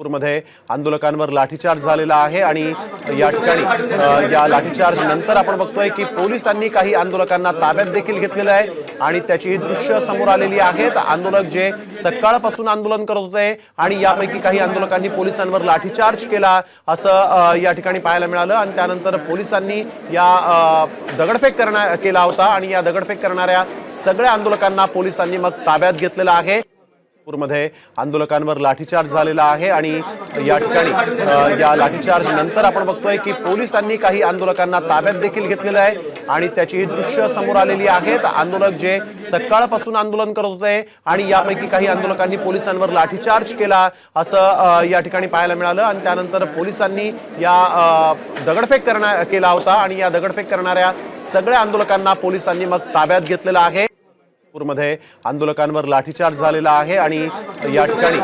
नागपूरमध्ये आंदोलकांवर लाठीचार्ज झालेला आहे आणि या ठिकाणी या लाठीचार्ज नंतर आपण बघतोय की पोलिसांनी काही आंदोलकांना ताब्यात देखील घेतलेलं आहे आणि त्याची दृश्य समोर आलेली आहेत. आंदोलक जे सकाळपासून आंदोलन करत होते आणि यापैकी काही आंदोलकांनी पोलिसांवर लाठीचार्ज केला असं या ठिकाणी पाहायला मिळालं आणि त्यानंतर पोलिसांनी या दगडफेक करण्या केला होता आणि या दगडफेक करणाऱ्या सगळ्या आंदोलकांना पोलिसांनी मग ताब्यात घेतलेलं आहे. नागपूरमध्ये आंदोलकांवर लाठीचार्ज झालेला आहे आणि या ठिकाणी या लाठीचार्ज नंतर आपण बघतोय की पोलिसांनी काही आंदोलकांना ताब्यात देखील घेतलेलं आहे आणि त्याची ही दृश्य समोर आलेली आहेत. आंदोलक जे सकाळपासून आंदोलन करत होते आणि यापैकी काही आंदोलकांनी पोलिसांवर लाठीचार्ज केला असं या ठिकाणी पाहायला मिळालं. आणि त्यानंतर पोलिसांनी या दगडफेक करण्या केला होता आणि या दगडफेक करणाऱ्या सगळ्या आंदोलकांना पोलिसांनी मग ताब्यात घेतलेलं आहे. मध्ये आंदोलकांवर लाठीचार्ज झालेला आहे आणि या ठिकाणी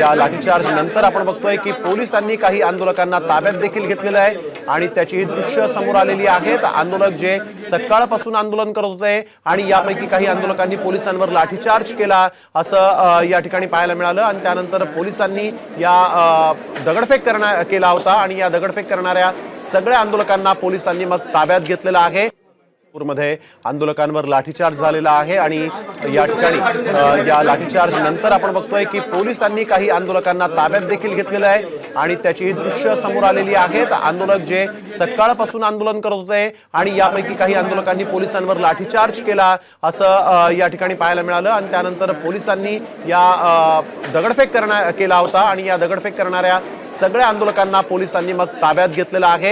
या लाठीचार्ज नंतर आपण बघतोय की पोलिसांनी काही आंदोलकांना ताब्यात देखील घेतलेलं आहे आणि त्याची दृश्य समोर आलेली आहेत. आंदोलक जे सकाळपासून आंदोलन करत होते आणि यापैकी काही आंदोलकांनी पोलिसांवर लाठीचार्ज केला असं या ठिकाणी पाहायला मिळालं. आणि त्यानंतर पोलिसांनी या दगडफेक करण्या केला होता आणि या दगडफेक करणाऱ्या सगळ्या आंदोलकांना पोलिसांनी मग ताब्यात घेतलेला आहे. मध्ये आंदोलकांवर लाठीचार्ज झालेला आहे आणि या ठिकाणी या लाठीचार्ज नंतर आपण बघतोय की पोलिसांनी काही आंदोलकांना ताब्यात देखील घेतलेलं आहे आणि त्याची ही दृश्य समोर आलेली आहेत. आंदोलक जे सकाळपासून आंदोलन करत होते आणि यापैकी काही आंदोलकांनी पोलिसांवर लाठीचार्ज केला असं या ठिकाणी पाहायला मिळालं. आणि त्यानंतर पोलिसांनी या दगडफेक करण्या केला होता आणि या दगडफेक करणाऱ्या सगळ्या आंदोलकांना पोलिसांनी मग ताब्यात घेतलेलं आहे.